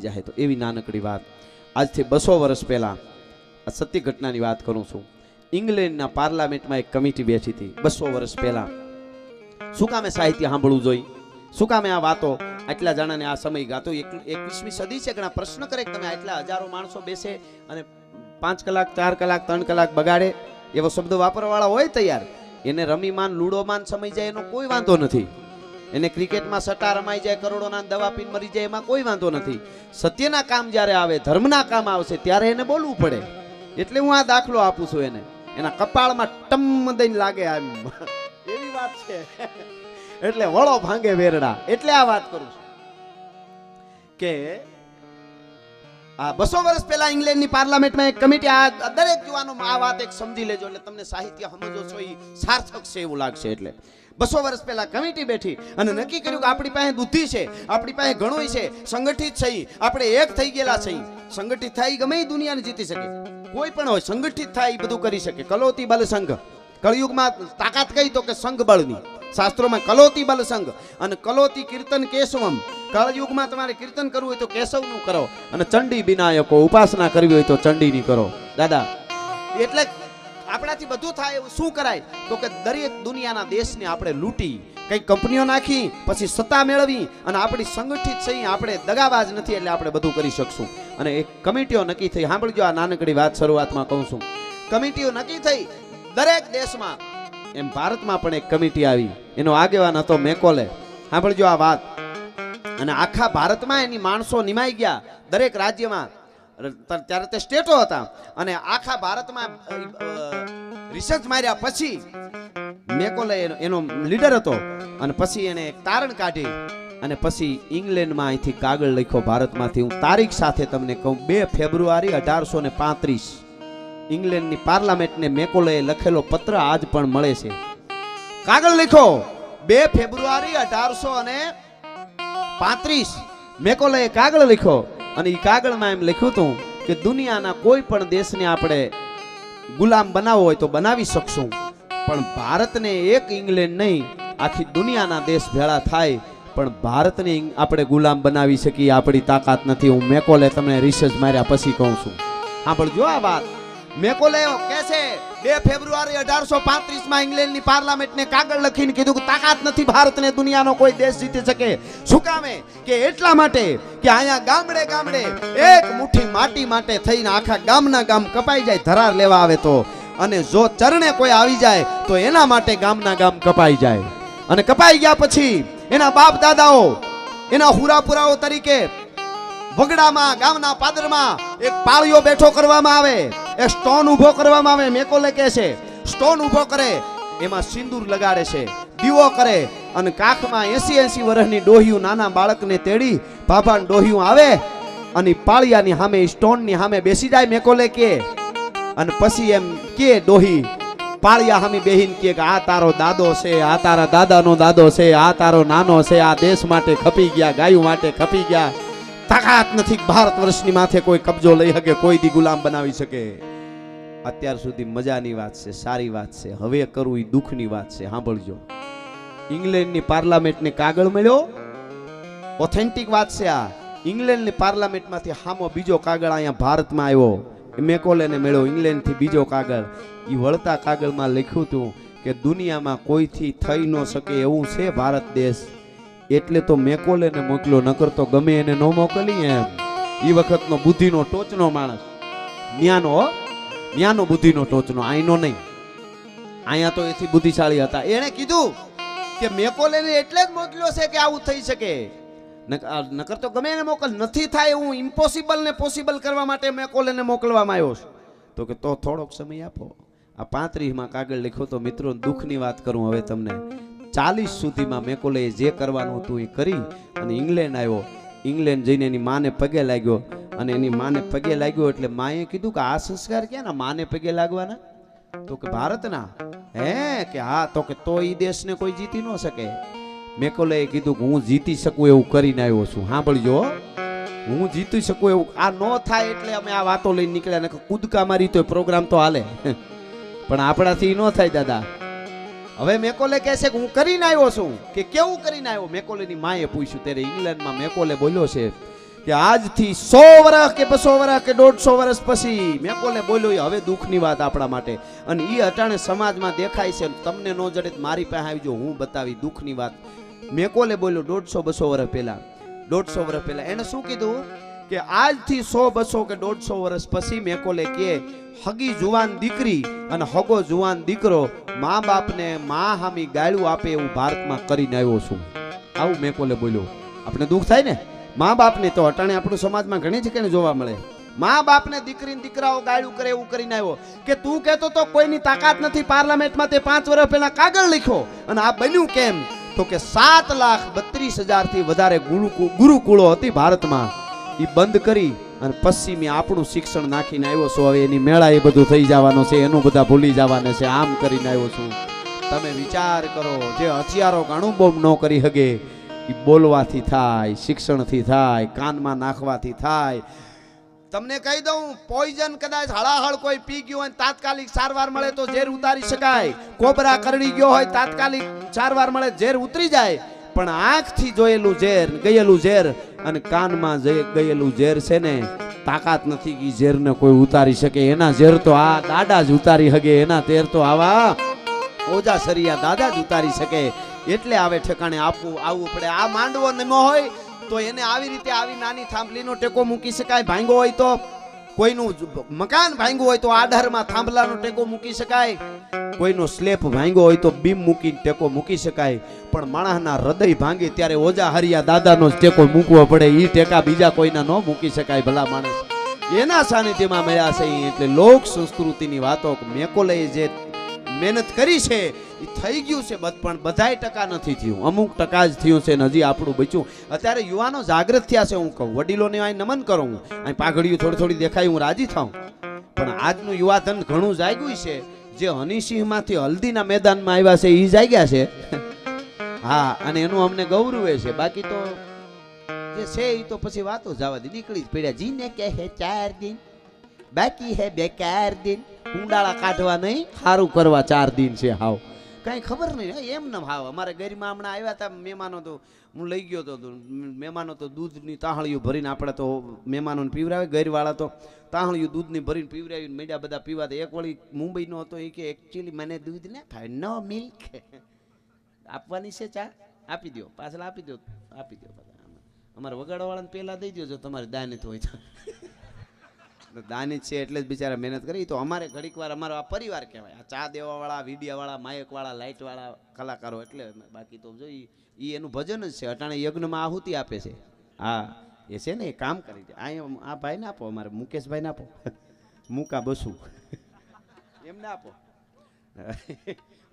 આવી જાય તો એવી નાનકડી વાત. આજથી બસો વર્ષ પહેલાં આ સત્ય ઘટનાની વાત કરું છું. ઇંગ્લેન્ડના પાર્લામેન્ટમાં એક કમિટી બેઠી હતી બસો વર્ષ પહેલાં. શું કામે સાહિત્ય સાંભળવું જોઈએ શું કામે આ વાતો? આટલા જણાને આ સમય ગાતો. એકવીસમી સદી છે ઘણા પ્રશ્ન કરે તમે આટલા હજારો માણસો બેસે અને પાંચ કલાક, ચાર કલાક, ત્રણ કલાક બગાડે. એવો શબ્દ વાપરવાવાળા હોય તૈયાર. એને રમીમાન, લૂડોમાન સમય જાય એનો કોઈ વાંધો નથી. એને ક્રિકેટમાં સટ્ટા રમાઈ જાય, કરોડોના દવા પીને મરી જાય, એમાં કોઈ વાંધો નથી. સત્યના કામ જ્યારે આવે, ધર્મના કામ આવશે, ત્યારે એને બોલવું પડે. એટલે હું આ દાખલો આપું છું એને. એના કપાળમાં ટમ દઈને લાગે આમ. એવી વાત છે. એટલે વળો ભાંગે વેરડા. એટલે આ વાત કરું છું. કે બસો વર્ષ પહેલા ઇંગ્લેન્ડની પાર્લામેન્ટમાં એક કમિટી આ દરેક યુવાનો આ વાત એક સમજી લેજો એટલે તમને સાહિત્ય સમજો છો એ સાર્થક છે એવું લાગશે એટલે. બસો વર્ષ પહેલા કમિટી બેઠી અને નક્કી કર્યું કે આપણી પાસે બુદ્ધિ છે, આપણી પાસે ઘણું છે, સંગઠિત છે આપણે એક થઈ ગયેલા છે સંગઠિત થાય ગમે એ દુનિયાને જીતી શકે. કોઈ પણ હોય, સંગઠિત થાય એ બધું કરી શકે. કલોતી બલ સંઘ કળયુગમાં તાકાત કહી તો કે સંઘ બળની શાસ્ત્રોમાં કલોતી બલસંગ અને કલોતી કીર્તન કેશવમ. કળયુગમાં તમારે કીર્તન કરવું હોય તો કેશવનું કરો અને ચંડી વિનાયકો ઉપાસના કરવી હોય તો ચંડીની કરો. દાદા, એટલે આપણાથી બધું થાય એવું શું કરાય? તો કે દરેક દુનિયાના દેશને આપણે લૂંટી, કઈ કંપનીઓ નાખી, પછી સત્તા મેળવી અને આપણી સંગઠિત થઈ આપણે દગાબાજ નથી એટલે આપણે બધું કરી શકશું. અને એક કમિટીઓ નક્કી થઈ. સાંભળજો આ નાનકડી વાત શરૂઆતમાં કહું છું. કમિટીઓ નક્કી થઈ. દરેક દેશમાં એમ ભારતમાં પણ એક કમિટી આવી. એનો આગેવાન હતો મેકોલે. સાંભળજો આ વાત. અને આખા ભારતમાં એની માણસો નિમાઈ ગયા દરેક રાજ્યમાં. ત્યારે તે સ્ટેટો હતા. અને આખા ભારતમાં રિસર્ચ માર્યા પછી મેકોલે એનો- લીડર હતો. અને પછી એને એક તારણ કાઢી. અને પછી ઇંગ્લેન્ડમાં અહીંથી કાગળ લખ્યો ભારતમાંથી. હું તારીખ સાથે તમને કહું, બે ફેબ્રુઆરી અઢારસો ને પાંત્રીસ. ઇંગ્લેન્ડની પાર્લામેન્ટને મેકોલે લખેલો પત્ર આજ પણ મળે છે. કાગળ લખો. બે ફેબ્રુઆરી અઢારસો અને પાંત્રીસ. મેકોલે કાગળ લખ્યો અને એ કાગળમાં એમ લખ્યું હતું કે દુનિયાના કોઈ પણ દેશને આપણે ગુલામ બનાવવો હોય તો બનાવી શકશું. પણ ભારતને એક ઇંગ્લેન્ડ નહીં, આખી દુનિયાના દેશ ભેળા થાય. પણ ભારતને આપણે ગુલામ બનાવી શકીએ, આપણી તાકાત નથી. હું મેકોલે તમને રિસર્ચ માર્યા પછી કહું છું. સાંભળજો આ વાત. એટલા માટે કે ગામડે ગામડે માટી માટે ધરાર લેવા આવે તો. અને જો ચરણે કોઈ આવી જાય, તો એના માટે ગામના ગામ કપાઈ જાય. અને કપાઈ ગયા પછી એના બાપ દાદાઓ, એના હુરાપુરાઓ તરીકે વગડામાં ગામના પાદરમાં એક પાળીઓ બેઠો કરવામાં આવે. એક સ્ટોન ઊભો કરવામાં આવે, મેકોલે કહે છે સ્ટોન ઊભો કરે. એમાં સિંદૂર લગાડે છે, દીવો કરે અને કાખમાં એસી એસી વર્ષની ડોહિયું નાના બાળકને તેડી, ભાભાને ડોહિયું આવે અને પાળિયાની સામે, સ્ટોનની સામે બેસી જાય, મેકોલે કે અને પછી એમ કે ડોહી, પાળિયા સામે બેહીન કે કે, આ તારો દાદો છે, આ તારા દાદાનો દાદો છે, આ તારો નાનો છે, આ દેશ માટે ખપી ગયા, ગાયું માટે ખપી ગયા. તાકાત નથી ભારત વર્ષની માથે કોઈ કબજો લઈ શકે, કોઈ દી ગુલામ બનાવી શકે. અત્યાર સુધી મજાની વાત છે, સારી વાત છે. હવે કરવું એ દુઃખની વાત છે. સાંભળજો. ઇંગ્લેન્ડની પાર્લામેન્ટને કાગળ મળ્યો? ઓથેન્ટિક વાત છે આ. ઇંગ્લેન્ડની પાર્લામેન્ટમાંથી હામો બીજો કાગળ અહીંયા ભારતમાં આવ્યો. મેકોલેને મળ્યો ઇંગ્લેન્ડથી બીજો કાગળ. એ વળતા કાગળમાં લખ્યું હતું કે દુનિયામાં કોઈથી થઈ ન શકે એવું છે ભારત દેશ. એટલે તો મેકોલેને મોકલ્યો, નકર તો ગમે એને ન મોકલી એમ. એ વખતનો બુદ્ધિનો ટોચનો માણસ. હો. ન્યાનો બુદ્ધિનો ટોચનો આઈનો નહીં. અહીંયા તો એથી બુદ્ધિશાળી હતા. એણે કીધું કે મેકોલેને એટલે જ મોકલ્યો છે કે આવું થઈ શકે. નકર તો ગમે એને મોકલ, નથી થાય હું ઇમ્પોસિબલ ને પોસિબલ કરવા માટે મેકોલેને મોકલવામાં આવ્યો છું. તો કે તો થોડોક સમય આપો. આ પાંત્રીસમાં કાગળ લખ્યો તો મિત્રો દુઃખની વાત કરું હવે તમને. ચાલીસ સુધીમાં મેકોલે જે કરવાનું હતું એ કરી અને ઇંગ્લેન્ડ આવ્યો. ઇંગ્લેન્ડ જઈને એની માને પગે લાગ્યો. અને એની માને પગે લાગ્યો એટલે માએ કીધું કે આ સંસ્કાર ક્યાં માને પગે લાગવાના? તો કે ભારતના. હે, કે હા, તો કે તો એ દેશને કોઈ જીતી ન શકે. મેકોલે કીધું કે હું જીતી શકું એવું કરીને આવ્યો છું. સાંભળજો. હું જીતી શકું એવું. આ ન થાય એટલે અમે આ વાતો લઈને નીકળ્યા. ને કૂદકા મારી તો પ્રોગ્રામ તો હાલે. પણ આપણાથી ન થાય, દાદા. હવે મેકોલે કહે છે કે હું કરીને આવ્યો છું. કે કેવું કરીને આવ્યો? મેકોલેની માએ પૂછ્યું. ત્યારે ઇંગ્લેન્ડમાં મેકોલે બોલ્યો છે કે આજથી સો વર્ષ કે બસો વર્ષ કે દોઢસો વર્ષ પછી મેકોલે બોલ્યો હવે દુઃખની વાત આપણા માટે. અને એ અટાણે સમાજમાં દેખાય છે, તમને ન જડે મારી પાસે આવજો હું બતાવી દુઃખની વાત. મેકોલે બોલ્યો, દોઢસો બસો વર્ષ પહેલા, દોઢસો વર્ષ પહેલા. એને શું કીધું? કે આજથી સો બસો કે દોઢસો વર્ષ પછી મેકોલે કે હગી જુવાન દીકરી અને હગો જુવાન દીકરો મા બાપને મા હામી ગાળું આપે એવું ભારતમાં કરીને આવ્યો છું. આવું મેકોલે બોલ્યો. આપણે દુઃખ થાય ને? મા બાપને તો અટાણે આપણું સમાજમાં ઘણી જગ્યાએ જોવા મળે. મા બાપને દીકરીને દીકરાઓ ગાળું કરે એવું કરીને આવ્યો કે તું કહેતો તો કોઈની તાકાત નથી પાર્લામેન્ટમાં તે પાંચ વર્ષ પહેલા કાગળ લખ્યો. અને આ બન્યું કેમ? તો કે સાત લાખ બત્રીસ હજારથી વધારે ગુરુકુ- ગુરુકુળો હતી ભારતમાં. એ બંધ કરી અને પશ્ચિમે આપણું શિક્ષણ નાખીને આવ્યો છું. હવે એની મેળા એ બધું થઈ જવાનું છે, એનું બધા ભૂલી જવાના છે. આમ કરીને આવ્યો છું. તમે વિચાર કરો, જે હથિયારો ઘણું બોમ્બ ન કરી શકે બોલવાથી થાય, શિક્ષણથી થાય, કાનમાં નાખવાથી થાય. તમને કહી દઉં પોઈઝન કદાચ હળાહળ કોઈ પી ગયું હોય તાત્કાલિક સારવાર મળે તો ઝેર ઉતારી શકાય. કોબરા કરડી ગયો હોય, તાત્કાલિક સારવાર મળે, ઝેર ઉતરી જાય. પણ આંખથી જોયેલું ઝેર, ગયેલું ઝેર અને કાનમાં ગયેલું ઝેર છે ને, તાકાત નથી કે ઝેરને કોઈ ઉતારી શકે. એના ઝેર તો આ દાડા જ ઉતારી શકે એના ઝેર તો આવા ઓજા સરિયા દાદા જ ઉતારી શકે. એટલે આવે ઠેકાણે આપવું, આવવું પડે. આ માંડવો નમો હોય તો એને આવી રીતે આવી નાની થાંભલીનો ટેકો મૂકી શકાય. ભાંગો હોય તો કોઈનું મકાન ભાંગ્યું હોય તો આધારમાં થાંભલાનો ટેકો મૂકી શકાય. કોઈનો સ્લેપ ભાંગ્યો હોય તો બીમ મૂકીને ટેકો મૂકી શકાય. પણ માણસના હૃદય ભાંગે ત્યારે ઓજા હરિયા દાદાનો જ ટેકો મૂકવો પડે. એ ટેકા બીજા કોઈના ન મૂકી શકાય, ભલા માણસ. એના સાનિધ્યમાં મળ્યા છે. એટલે લોક સંસ્કૃતિની વાતો મેકોલે જે મહેનત કરી છે એ થઈ ગયું છે પણ બધાય ટકા નથી થયું. અમુક ટકા જ થયું છે હજી આપણું બચ્યું. અત્યારે યુવાનો જાગૃત થયા છે, હું કહું. વડીલોને અહીં નમન કરું હું. અહીં પાઘડીયું થોડી થોડી દેખાય, હું રાજી થાઉં. પણ આજનું યુવાધન ઘણું જાગ્યું છે. જે હનીસિંહમાંથી હલ્દીના મેદાનમાં આવ્યા છે એ જાગ્યા છે. હા, અને એનું અમને ગૌરવે છે. બાકી તો જે છે એ તો પછી વાતો જવા દે. નીકળી જ પડ્યા. જીને કે હે ચાર દિન. બાકી હે બેકાર દિન. કુંડાળા કાઢવા નહીં સારું કરવા ચાર દિન છે હાવ. કાંઈ ખબર નહીં એમ ન હાવ. અમારે ગરીમાં હમણાં આવ્યા હતા મહેમાનો તો, હું લઈ ગયો તો તો, મહેમાનો તો દૂધની તાહળીઓ ભરીને આપણે તો મહેમાનોને પીવરાવે ગરીવાળા તો તાહળીઓ દૂધની ભરીને પીવરાવીને મેળ્યા બધા પીવા તો એક વળી મુંબઈનો હતો, એ કે એકચ્યુઅલી મને દૂધ ના ભાવે નો મિલ્ક આપવાની છે ચા? આપી દો પાછળ આપી દો આપી દો અમારે વગાડવાવાળાને પહેલાં દઈ દો જો તમારે દાનિત હોય તો તો. દાનિત છે એટલે જ બિચારા મહેનત કરી. તો અમારે ઘડીક વાર અમારો આ પરિવાર કહેવાય. આ ચા દેવાવાળા, વિડિયાવાળા, માયકવાળા, લાઇટવાળા કલાકારો એટલે બાકી તો જો એ એનું ભજન જ છે. અટાણે યજ્ઞમાં આહુતિ આપે છે. હા, એ છે ને, એ કામ કરી દે. આ આ ભાઈને આપો અમારે, મુકેશભાઈને આપો. મુકા બસુ. એમને આપો.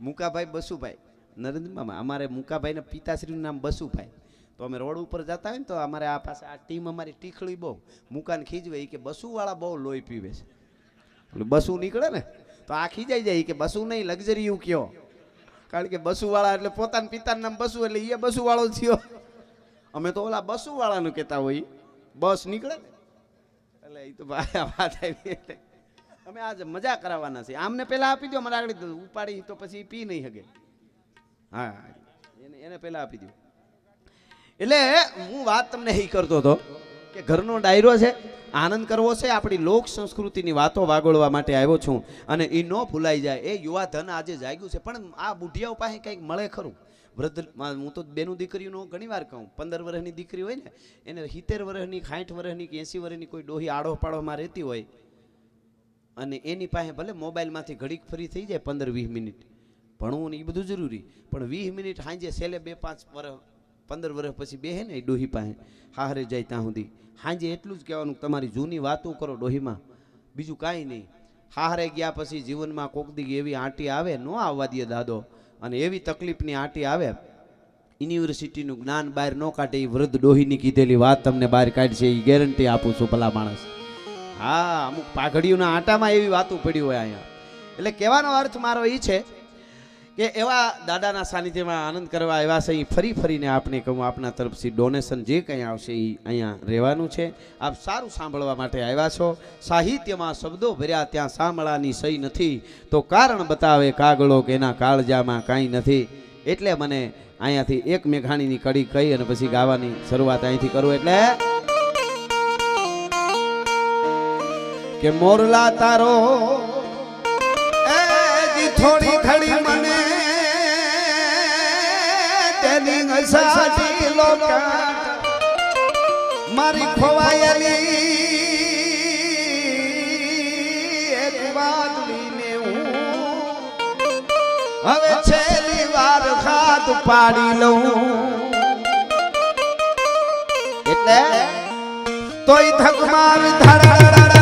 મુકાભાઈ બસુભાઈ. નરેન્દ્ર મામા અમારે મુકાભાઈના પિતાશ્રીનું નામ બસુભાઈ. તો અમે રોડ ઉપર જતા હોય ને તો અમારે આ પાસે આ ટીમ અમારી ટીખળી બહુ. મુકાન ખીજવે એ કે બસુવાળા બહુ લોહી પીવે છે. એટલે બસુ નીકળે ને, તો આ ખીજાઈ જાય કે બસુ નહીં, લક્ઝરી એવું કયો? કારણ કે બસુવાળા એટલે પોતાના પિતાનું નામ બસુ એટલે એ બસુવાળો થયો. અમે તો ઓલા બસુવાળાનું કહેતા હોય બસ નીકળે ને. એટલે એ તો વાત આવી એટલે અમે આજે મજા કરાવવાના છે આમને પહેલાં આપી દો મને આગળ ઉપાડી તો પછી પી નહીં શકે હા એને એને પહેલાં આપી દો એટલે હું વાત તમને એ કરતો હતો કે ઘરનો ડાયરો છે, આનંદ કરવો છે, આપણી લોક સંસ્કૃતિની વાતો વાગોળવા માટે આવ્યો છું અને એ ન ભૂલાઈ જાય. એ યુવા ધન આજે જાગ્યું છે. પણ આ બુઢિયાઓ પાસે કંઈક મળે ખરું? વૃદ્ધ હું તો બેનું દીકરીનું ઘણી વાર કહું, પંદર વર્ષની દીકરી હોય ને, એને સિત્તેર વર્ષની સાઠ વર્ષની કે એંસી વર્ષની કોઈ ડોહી આડો પાડોમાં રહેતી હોય અને એની પાસે ભલે મોબાઈલમાંથી ઘડીક ફ્રી થઈ જાય પંદર વીસ મિનિટ. ભણવું ને એ બધું જરૂરી. પણ વીસ મિનિટ સાંજે છેલ્લે બે પાંચ વર્ષ પંદર વર્ષ પછી બેહે ને ડોહી પાસે હારે જાય ત્યાં સુધી. સાંજે એટલું જ કહેવાનું તમારી જૂની વાતો કરો ડોહીમાં. બીજું કાંઈ નહીં. હારે ગયા પછી જીવનમાં કોક દી એવી આંટી આવે, ન આવવા દે દાદો. અને એવી તકલીફની આંટી આવે, યુનિવર્સિટીનું જ્ઞાન બહાર ન કાઢે એ વૃદ્ધ ડોહીની કીધેલી વાત તમને બહાર કાઢશે, એ ગેરંટી આપું છું ભલા માણસ. હા, અમુક પાઘડીઓના આંટામાં એવી વાતો પડી હોય અહીંયા. એટલે કહેવાનો અર્થ મારો એ છે કે એવા દાદાના સાનિધ્યમાં આનંદ કરવા આવ્યા છે ફરી ફરીને આપને કહું, આપના તરફથી ડોનેશન જે કંઈ આવશે એ અહીંયા રહેવાનું છે. આપ સારું સાંભળવા માટે આવ્યા છો. સાહિત્યમાં શબ્દો ભર્યા, ત્યાં સાંભળાની સહી નથી. તો કારણ બતાવે કાગળો કે એના કાળજામાં કાંઈ નથી. એટલે મને અહીંયાથી એક મેઘાણીની કડી કહી અને પછી ગાવાની શરૂઆત અહીંથી કરું. એટલે કે મોરલા તારો થોડી ઘડી વસાડી લોકા મારી ખોવાયેલી એક વાત લઈને હું. હવે છેલ્લી વાર ખાત પાડી લઉં. એટલે તોય ધગમાવી ધરા